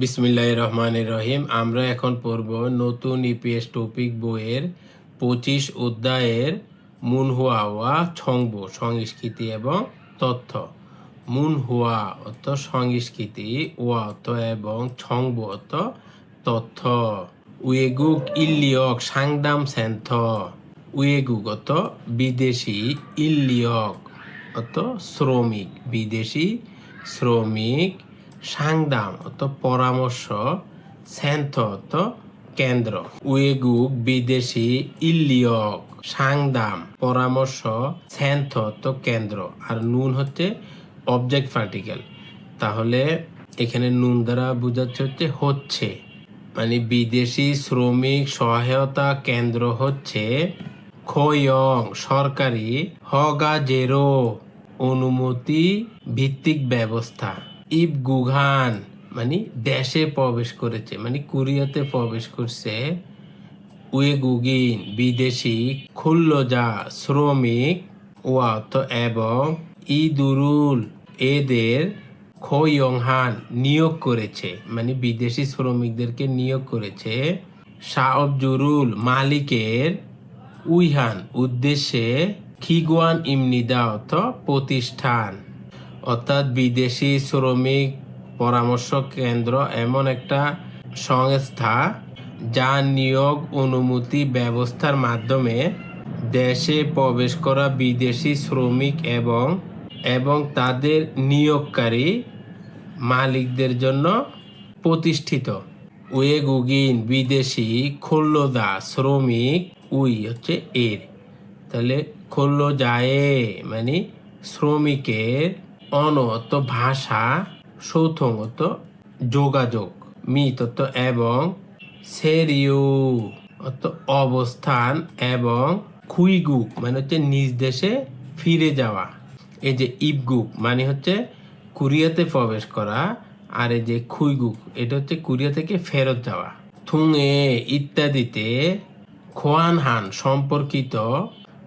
বিসমিল্লাহ রহমান রহিম। আমরা এখন পড়ব নতুন ইপিএস টপিক বইয়ের পঁচিশ অধ্যায়ের মুনহুয়া ওয়া ছংব, সংস্কৃতি এবং তথ্য। মুনহুয়া অর্থ সংস্কৃতি ওয়া অর্থ এবং ছংব অর্থ তথ্য। উয়েগুক ইল্লিয়ক সাংদাম সেন্থ। উয়েগুক অর্থ বিদেশি ইল্লিয়ক অর্থ শ্রমিক, বিদেশি শ্রমিক সাংদাম অর্থ পরামর্শ সেন্থ অর্থ কেন্দ্র। উয়েগুক বিদেশি ইল্লিয়ক সাংদাম পরামর্শ সেন্থ অর্থ কেন্দ্র। আর নুন হচ্ছে অবজেক্ট পার্টিকেল তাহলে এখানে নুন দ্বারা বোঝাচ্ছে হচ্ছে হচ্ছে। মানে বিদেশি শ্রমিক সহায়তা কেন্দ্র হচ্ছে খয়ং, সরকারি হগা জেরো অনুমতি ভিত্তিক ব্যবস্থা। ইব গুঘান মানে দেশে প্রবেশ করেছে মানে কোরিয়াতে প্রবেশ করছে, উয়েগুগিন, বিদেশি, খুল্লজা, শ্রমিক, ওয়াত এবং ইদুরুল, এদের খৈয়ংহান নিয়োগ করেছে মানে বিদেশি শ্রমিকদেরকে নিয়োগ করেছে। শাহজুরুল মালিকের উইহান উদ্দেশ্যে খিগুয়ান ইমনিদা অর্থ প্রতিষ্ঠান। অর্থাৎ বিদেশি শ্রমিক পরামর্শ কেন্দ্র এমন একটা সংস্থা যা নিয়োগ অনুমতি ব্যবস্থার মাধ্যমে দেশে প্রবেশ করা বিদেশি শ্রমিক এবং এবং তাদের নিয়োগকারী মালিকদের জন্য প্রতিষ্ঠিত। ওয়েগুগিন বিদেশি খোল্লদা শ্রমিক, উই হচ্ছে এর। তাহলে খোল্ল যায় মানে শ্রমিকের অনত ভাষা, সৌথমত যোগাযোগ মিতত এবং অর্থ অবস্থান এবং খুইগুক মানে হচ্ছে নিজ দেশে ফিরে যাওয়া। এই যে ইবগুক মানে হচ্ছে কুরিয়াতে প্রবেশ করা, আর এই যে খুইগুক, এটা হচ্ছে কুরিয়া থেকে ফেরত যাওয়া। থুঙে ইত্যাদিতে খোয়ানহান সম্পর্কিত,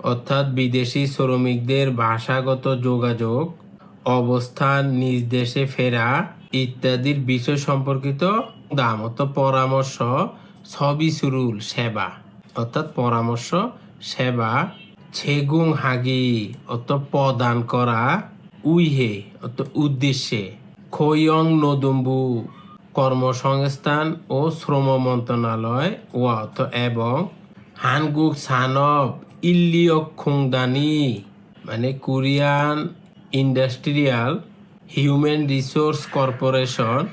অর্থাৎ বিদেশি শ্রমিকদের ভাষাগত যোগাযোগ অবস্থান নিজ দেশে ফেরা ইত্যাদির বিষয় সম্পর্কিত দাম দামত পরামর্শ সবই সুরুল, সেবা। অর্থাৎ পরামর্শ, সেবা, ছেগুং হাগি অত প্রদান করা, উইহে অত উদ্দেশ্যে। খৈয়ং নদুম্বু, কর্মসংস্থান ও শ্রম মন্ত্রণালয় ও অত এবং হানগুক সানব, ইল্লিয়ক খুংদানি মানে Korean industrial human resource corporation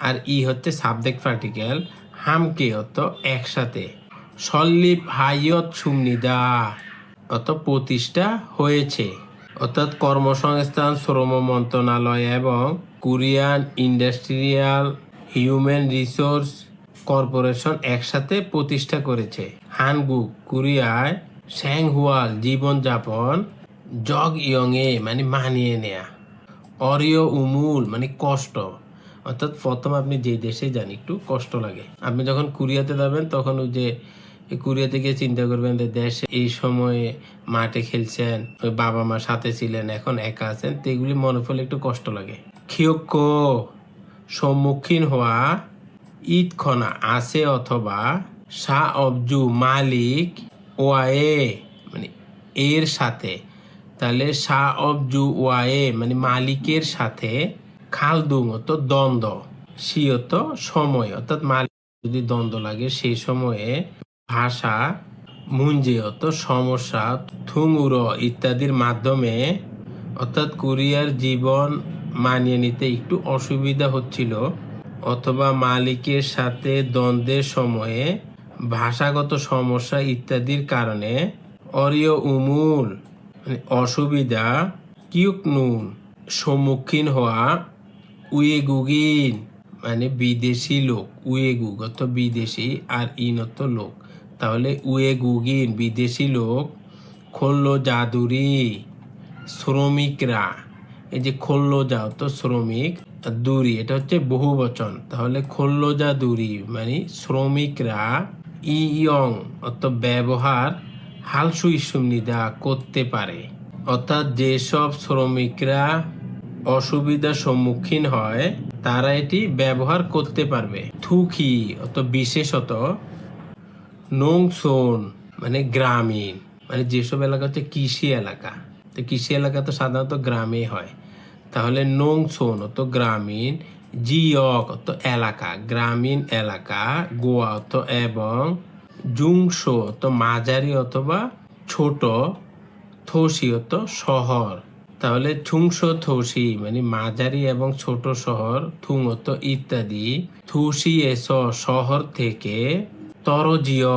আর ই হচ্ছে সাবজেক্ট পার্টিকেল। হামকে অত একসাথে। সল্লিপ হাইয়ত সুমনিদা অত প্রতিষ্ঠা হয়েছে। অর্থাৎ কর্মসংস্থান, শ্রম মন্ত্রণালয় এবং Korean industrial human resource corporation একসাথে প্রতিষ্ঠা করেছে। হানগু, কোরিয়ায় শ্যাংহুয়াল জীবনযাপন জগ ইয়ংয়ে মানে মানিয়ে নেয়া। অরিয় উমুল মানে কষ্ট। অর্থাৎ প্রথম আপনি যে দেশে যান, একটু কষ্ট লাগে। আপনি যখন কুরিয়াতে যাবেন, তখন ওই যে এই কুরিয়া থেকে চিন্তা করবেন যে দেশে এই সময়ে মাঠে খেলছেন, ওই বাবা মা সাথে ছিলেন, এখন একা আছেন, তো এগুলি মনে পড়লে একটু কষ্ট লাগে। ক্ষিয়ক্ষ, সম্মুখীন হওয়া, ঈদখনা আছে অথবা শাহ অবজু মালিক ওয়ায়ে মানে এর সাথে। তাহলে শাহ অবজু ওয়ায়ে মানে মালিকের সাথে খালদুং অত দ্বন্দ্ব সিয়ত সময়, অর্থাৎ মালিক যদি দ্বন্দ্ব লাগে সেই সময়ে ভাষা মুঞ্জিয়ত সমস্যা থুঙুর ইত্যাদির মাধ্যমে অর্থাৎ কোরিয়ার জীবন মানিয়ে নিতে একটু অসুবিধা হচ্ছিল, অথবা মালিকের সাথে দ্বন্দ্বের সময়ে ভাষাগত সমস্যা ইত্যাদির কারণে অরিয় উমুল অসুবিধা। কিউক নুন সম্মুখীন হওয়া উয়েগুগিন মানে বিদেশি লোক উয়েগুগ অর্থ বিদেশি আর ইন অর্থ লোক। তাহলে উয়েগুগিন, বিদেশি লোক, খোল্ল জাদুরি, শ্রমিকরা। এই যে খোল্লজা অর্থ শ্রমিক আর দুরি, এটা হচ্ছে বহু বচন তাহলে খোল্লজা দুরি মানে শ্রমিকরা ইয়ং অর্থ ব্যবহার হালসু ইসুমনিদা করতে পারে। অর্থাৎ যেসব শ্রমিকরা অসুবিধার সম্মুখীন হয়, তারা এটি ব্যবহার করতে পারবে। থুকি অত বিশেষত নোংসোন মানে গ্রামীণ মানে যেসব এলাকা হচ্ছে কৃষি এলাকা। তো কৃষি এলাকা তো সাধারণত গ্রামে হয়। তাহলে নোংসোন অত গ্রামীণ, জিয়ক অত এলাকা, গ্রামীণ এলাকা, গোয়া অত এবং জুংশো অত মাঝারি অথবা ছোট, থোসি অত শহর। তাহলে ছুংশো থোসি মানে মাঝারি এবং ছোট শহর থুংত ইত্যাদি। থুসি এস শহর থেকে তরজিয়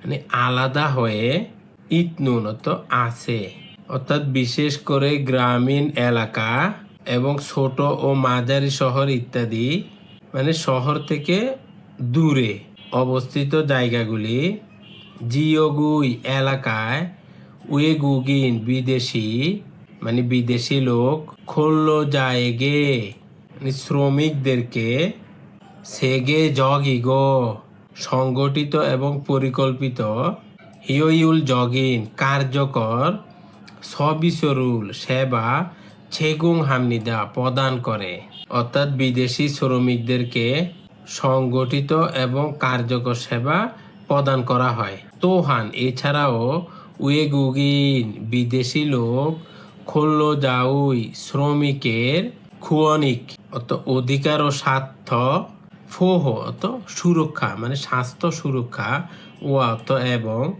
মানে আলাদা হয়ে ইতনুনত আছে। অর্থাৎ বিশেষ করে গ্রামীণ এলাকা এবং ছোট ও মাঝারি শহর ইত্যাদি মানে শহর থেকে দূরে। অবস্থিত জায়গাগুলি জিওগুই এলাকায় উয়েগুগিন বিদেশি মানে বিদেশি লোক খোল্ল জায়গে মানে শ্রমিকদেরকে সেগে জগিগো, সংগঠিত এবং পরিকল্পিত হিওইউল জগিন কার্যকর সবিসরুল সেবা ছেগুং হামনিদা প্রদান করে। অর্থাৎ বিদেশি শ্রমিকদেরকে সংগঠিত এবং কার্যকর সেবা প্রদান করা হয়। তোহান, এছাড়াও উয়েগুগিন, বিদেশি লোক খোল্ল জাউই শ্রমিকের খুয়নিক অত অধিকার ও স্বার্থ, ফোহ অত সুরক্ষা মানে স্বাস্থ্য সুরক্ষা ও অত এবং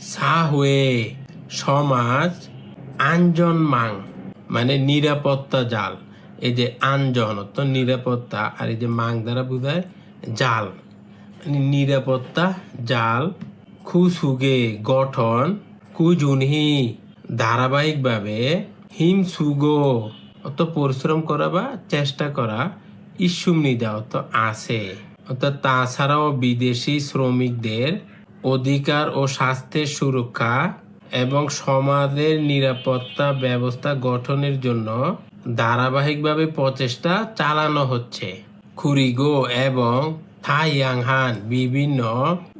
সাহয়ে, সমাজ আঞ্জন মাং মানে নিরাপত্তা জাল। এই যে অত নিরাপত্তা আর এই যে মাং দ্বারা বোঝায় জাল। মানে নিরাপত্তা, জাল খুসুগে গঠন কুজুনহি ধারাবাহিকভাবে হিমসুগো অত পরিশ্রম করা বা চেষ্টা করা ইস্যুমনিদা অত আছে। অর্থাৎ তাছাড়াও বিদেশি শ্রমিকদের অধিকার ও স্বাস্থ্যের সুরক্ষা এবং সমাজের নিরাপত্তা ব্যবস্থা গঠনের জন্য ধারাবাহিকভাবে প্রচেষ্টা চালানো হচ্ছে। খুরিগো এবং থাইয়াংহান বিভিন্ন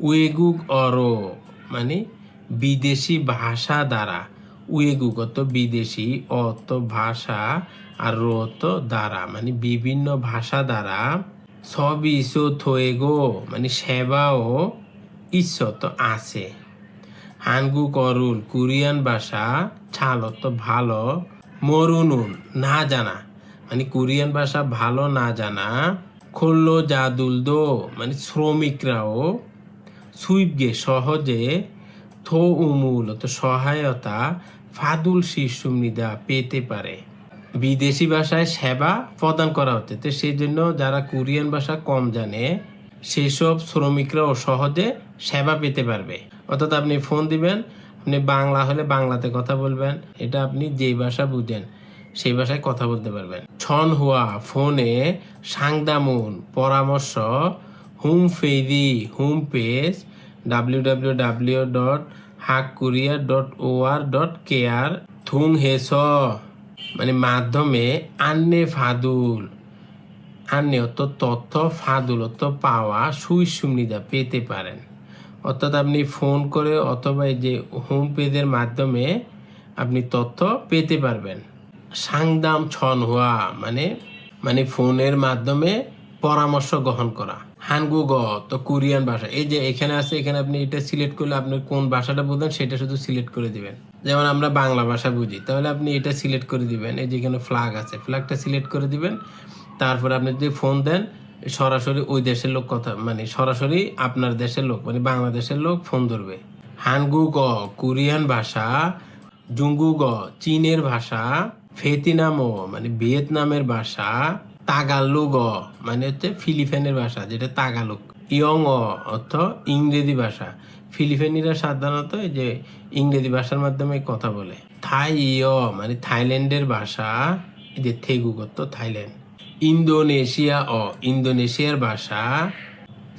উয়েগুক অরো মানে বিদেশি ভাষা দ্বারা উয়েগুক অত বিদেশি অত ভাষা আর রত দ্বারা মানে বিভিন্ন ভাষা দ্বারা সব সবই থয়েগো মানে সেবাও ঈশ্বর আছে। হানগু করুল, কোরিয়ান ভাষা ছালত ভালো। মরুনুন না জানা। মানে কোরিয়ান ভাষা ভালো, না জানা। খোল্ল, জাদুল দো মানে শ্রমিকরাও। সুইপগে সহজে। থো উমুল, তো সহায়তা। ফাদুল শিশু শিশুমনিদা পেতে পারে। বিদেশি ভাষায় সেবা প্রদান করা হচ্ছে। তো সেই জন্য যারা কোরিয়ান ভাষা কম জানে সেসব শ্রমিকরাও সহজে সেবা পেতে পারবে। অর্থাৎ আপনি ফোন দিবেন, আপনি বাংলা হলে বাংলাতে কথা বলবেন, এটা আপনি যেই ভাষা বুঝেন, সেই ভাষায় কথা বলতে পারবেন। ছন হুয়া ফোনে সাংদামুন পরামর্শ হুম ফেরি home page W W W dot হাক Korea dot O R dot care থুং হেস মানে মাধ্যমে আন্নে ফাদুল। অত তথ্য ফাদুলত পাওয়া সুইসুমনিদা পেতে পারেন। অর্থাৎ আপনি ফোন করে অথবা এই যে হোম পেজের মাধ্যমে আপনি তথ্য পেতে পারবেন। সাংদাম ছন হওয়া মানে মানে ফোনের মাধ্যমে পরামর্শ গ্রহণ করা। হানগু গ, তো কোরিয়ান ভাষা। এই যে এখানে আছে, এখানে আপনি এটা সিলেক্ট করলে আপনি কোন ভাষাটা বুঝেন সেটা শুধু সিলেক্ট করে দিবেন। যেমন আমরা বাংলা ভাষা বুঝি, তাহলে আপনি এটা সিলেক্ট করে দিবেন। এই যে এখানে ফ্ল্যাগ আছে ফ্ল্যাগটা সিলেক্ট করে দিবেন। তারপরে আপনি যদি ফোন দেন, সরাসরি ওই দেশের লোক কথা মানে সরাসরি আপনার দেশের লোক মানে বাংলাদেশের লোক ফোন ধরবে। হানগু গ কোরিয়ান ভাষা জুঙ্গু গ চীনের ভাষা ফেতিনামো মানে ভিয়েতনামের ভাষা, তাগালুগ মানে হচ্ছে ফিলিপাইনের ভাষা, যেটা তাগালুক ইয়ং, অর্থ ইংরেজি ভাষা। ফিলিপাইনিরা সাধারণত এই যে ইংরেজি ভাষার মাধ্যমে কথা বলে। থাই ইয় মানে থাইল্যান্ডের ভাষা যে থেগুগত থাইল্যান্ড। ইন্দোনেশিয়া, ও, ইন্দোনেশিয়ার ভাষা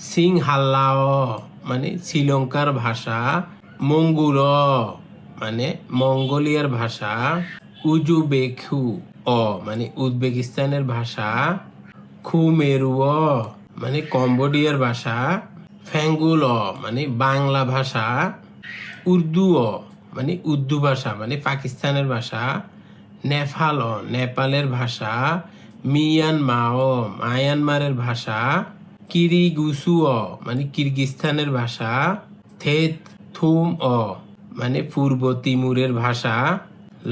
সিংহাল্লাও মানে শ্রীলঙ্কার ভাষা মঙ্গুর মানে মঙ্গোলিয়ার ভাষা উজুবেখু অ মানে উজবেকিস্তানের ভাষা খুমেরু মানে কম্বোডিয়ার ভাষা ফ্যাঙ্গুল মানে বাংলা ভাষা উর্দু মানে উর্দু ভাষা মানে পাকিস্তানের ভাষা নেপাল নেপালের ভাষা মিয়ানমাও মায়ানমারের ভাষা কিরিগুসুও মানে কিরগিস্তানের ভাষা থেত থুম অ মানে পূর্ব তিমুরের ভাষা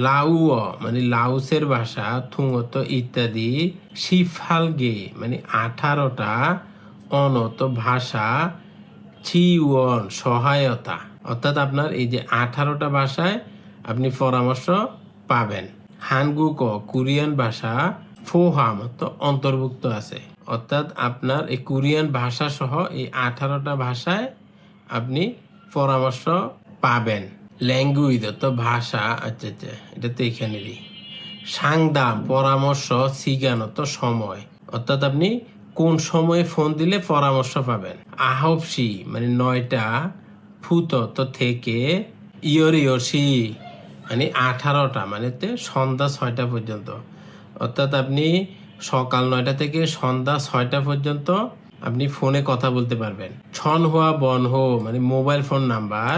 লাউও মানে লাউসের ভাষা থুঙত ইত্যাদি শিফালগে মানে আঠারোটা অনত ভাষা ছিওন সহায়তা। অর্থাৎ আপনার এই যে আঠারোটা ভাষায় আপনি পরামর্শ পাবেন। হানগুক, কোরিয়ান ভাষা ফোহাম তো অন্তর্ভুক্ত আছে। অর্থাৎ আপনার এই কোরিয়ান ভাষা সহ এই আঠারোটা ভাষায় আপনি পরামর্শ পাবেন। ল্যাঙ্গুয়েজ তো ভাষা আচ্ছা আচ্ছা এটা তো এখানেরই সাংদাম, পরামর্শ সিগানত সময়। অর্থাৎ আপনি কোন সময়ে ফোন দিলে পরামর্শ পাবেন? আহবসি মানে নয়টা ফুতত থেকে ইয়র ইয়সি মানে আঠারোটা মানে তে সন্ধ্যা ছয়টা পর্যন্ত। অর্থাৎ আপনি সকাল নয়টা থেকে সন্ধ্যা ছয়টা পর্যন্ত আপনি ফোনে কথা বলতে পারবেন। ছন হুয়া, বন হো মানে মোবাইল ফোন নাম্বার,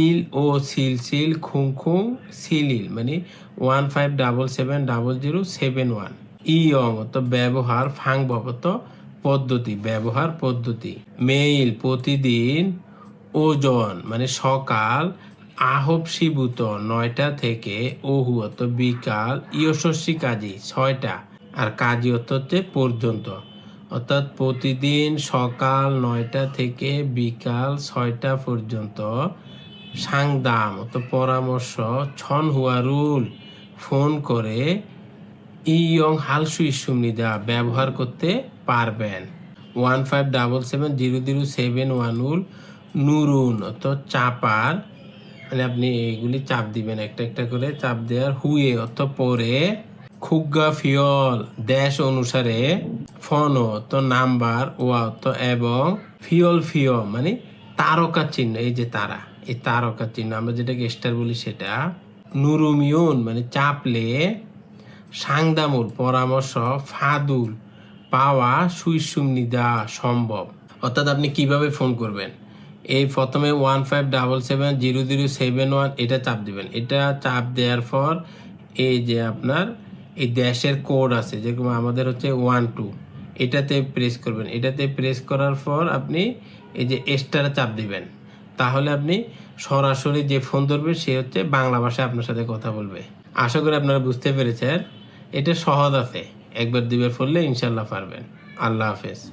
ইল, ও, সিল সিল, খুং খুং সিলিল মানে one five double seven double zero seven one. Young তো ব্যবহার, ফাং তো পদ্ধতি, ব্যবহার পদ্ধতি। মেইল, প্রতিদিন ওজন মানে সকাল আহবশীভূত নয়টা থেকে ওহু অত বিকাল ইয়শস্বী কাজী ছয়টা আর কাজীয়ত হচ্ছে পর্যন্ত। অর্থাৎ প্রতিদিন সকাল নয়টা থেকে বিকাল ছয়টা পর্যন্ত সাংদাম অত পরামর্শ, ছন হুয়া রুল, ফোন করে ইয়ং হালসু ইসুমনিদা ব্যবহার করতে পারবেন। One five double seven zero zero seven one উল নুরুন তো চাপার মানে আপনি এইগুলি চাপ দিবেন, একটা একটা করে চাপ দেওয়ার হুয়ে অর্থ পরে খুগা ফিয়ল, দেশ অনুসারে ফন তো নাম্বার ওয়া তো এবং ফিয়ল ফিয় মানে তারকা চিহ্ন, এই যে তারা, এই তারকা চিহ্ন, আমরা যেটাকে স্টার বলি সেটা। নুরুমিউন মানে চাপলে সাংদামুল, পরামর্শ, ফাদুল, পাওয়া সুইসুমনিদা সম্ভব। অর্থাৎ আপনি কীভাবে ফোন করবেন? এই প্রথমে one five double seven zero zero seven one এটা চাপ দিবেন। এটা চাপ দেওয়ার পর এই যে আপনার এই দেশের কোড আছে, যেরকম আমাদের হচ্ছে ওয়ান টু এটাতে প্রেস করবেন। এটাতে প্রেস করার পর আপনি এই যে এক্সট্রা চাপ দিবেন। তাহলে আপনি সরাসরি যে ফোন ধরবে, সে হচ্ছে বাংলা ভাষায় আপনার সাথে কথা বলবে। আশা করি আপনারা বুঝতে পেরেছেন। এটা সহজ আছে। একবার দুইবার পড়লে ইনশাল্লাহ পারবেন। আল্লাহ হাফেজ।